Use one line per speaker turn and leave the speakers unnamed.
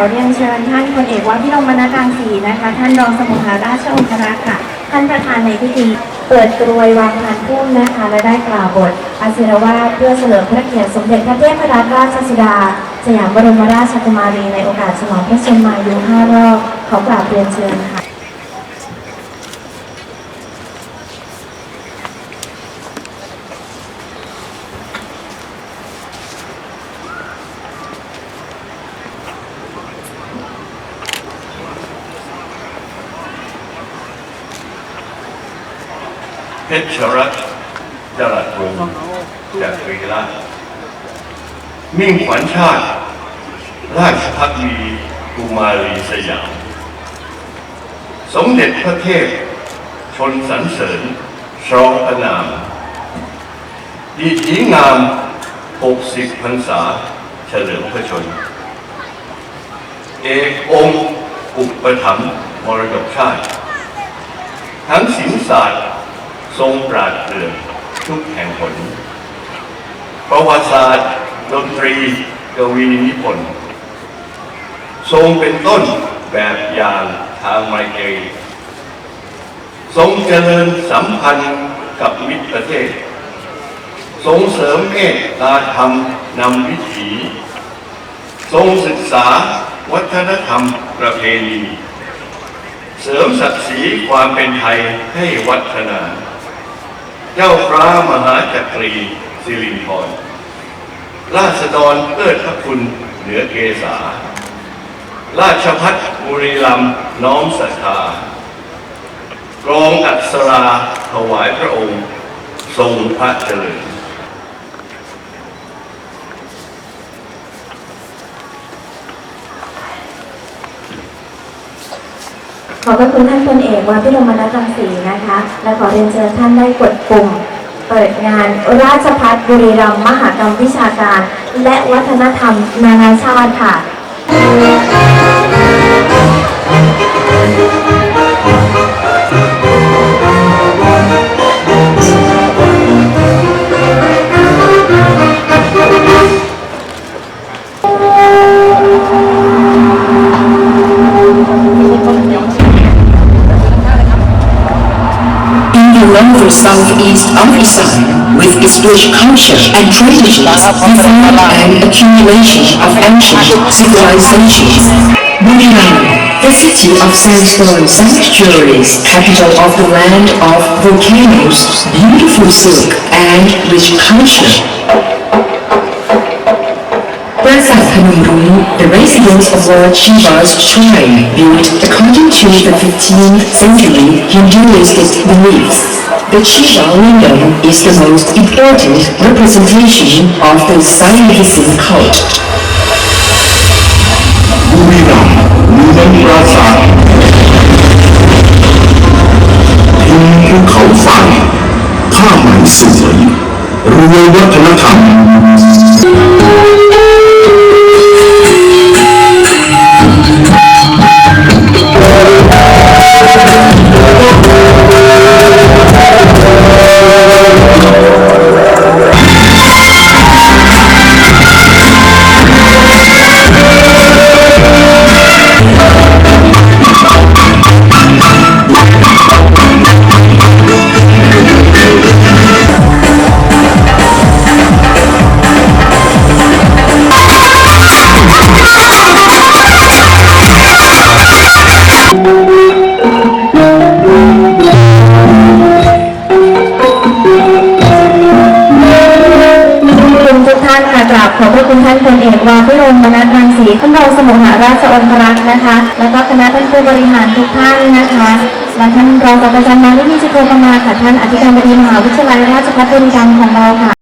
อเรียนเชิญท่านพลเอกวัพิรมนาการศรีนะคะ ท่านรองสมุหาราชองครักษ์ค่ะ ท่านประธานในพิธีเปิดกรวยวางพานพุ่มนะคะ และได้กล่าวบทอาศิรวาเพื่อเฉลิมพระเกียรติสมเด็จพระเทพรัตนราชสุดา สยามบรมราชกุมารีในโอกาสฉลองพระชนมายุ5รอบขอกราบเรียนเชิญค่ะ
เพชรรัตน์จรัสวงศ์จากรีราชมิ่งขวัญชาติ ราชพักดีกุมารีสยาม สมเด็จพระเทพ ชนสรรเสริญชรองพนามดีถีงาม 60พรรษา เฉลิมพระชน เอกองค์ อุปถัมภ์มรดกชาติ ทั้งศิลศาสตร์ ทรงปราดเปรื่องทุกแห่งผล ประวัติศาสตร์ดนตรีกวีนิพนธ์ทรงเป็นต้นแบบอย่างทางไมตรีทรงเจริญสัมพันธ์กับมิตรประเทศ ทรงเสริมเมตตาธรรมนำวิถี ทรงศึกษาวัฒนธรรมประเพณี เสริมศักดิ์ศรีความเป็นไทยให้วัฒนา เจ้าพระมหาจักรีสิรินทรราษฎรเลิศพระคุณเหนือเกษา ราชพัฒบุรีรัมน้อมศรัทธากรองอัศราถวายพระองค์ ทรงพระเจริญ
ขอบพระคุณท่านพลเอกวาพิรมนัสังสีนะคะ และขอเรียนเชิญท่านได้กดปุ่ม เปิดงานราชพัฒบุรีรัมย์มหากรรมวิชาการ และวัฒนธรรมนานาชาติค่ะ
In the southeast Africa, with its rich culture and traditions, find an accumulation of ancient civilizations. Buriram, the city of sandstone sanctuaries, capital of the land of volcanoes, beautiful silk and rich culture. The residence of Lord Shiva's shrine, built according to the 15th century Hinduistic beliefs. The Shiva window is the most important representation of the Sainism cult.
บุรีรัมย์เมืองปราสาททินภูเขาไฟผ้าไหมสวยรวยวัฒนธรรม
ท่านค่ะกราบขอบพระคุณท่านพลเอกวาพิรมมนัสรังสีท่านรองสมุหาราชองครักษ์นะคะ แล้วก็คณะท่านผู้บริหารทุกท่านนะคะ และท่านรองศาสตราจารย์มาลินีจิโกปมาค่ะท่านอธิการบดีมหาวิทยาลัยราชภัฏบุรีรัมย์ของเราค่ะ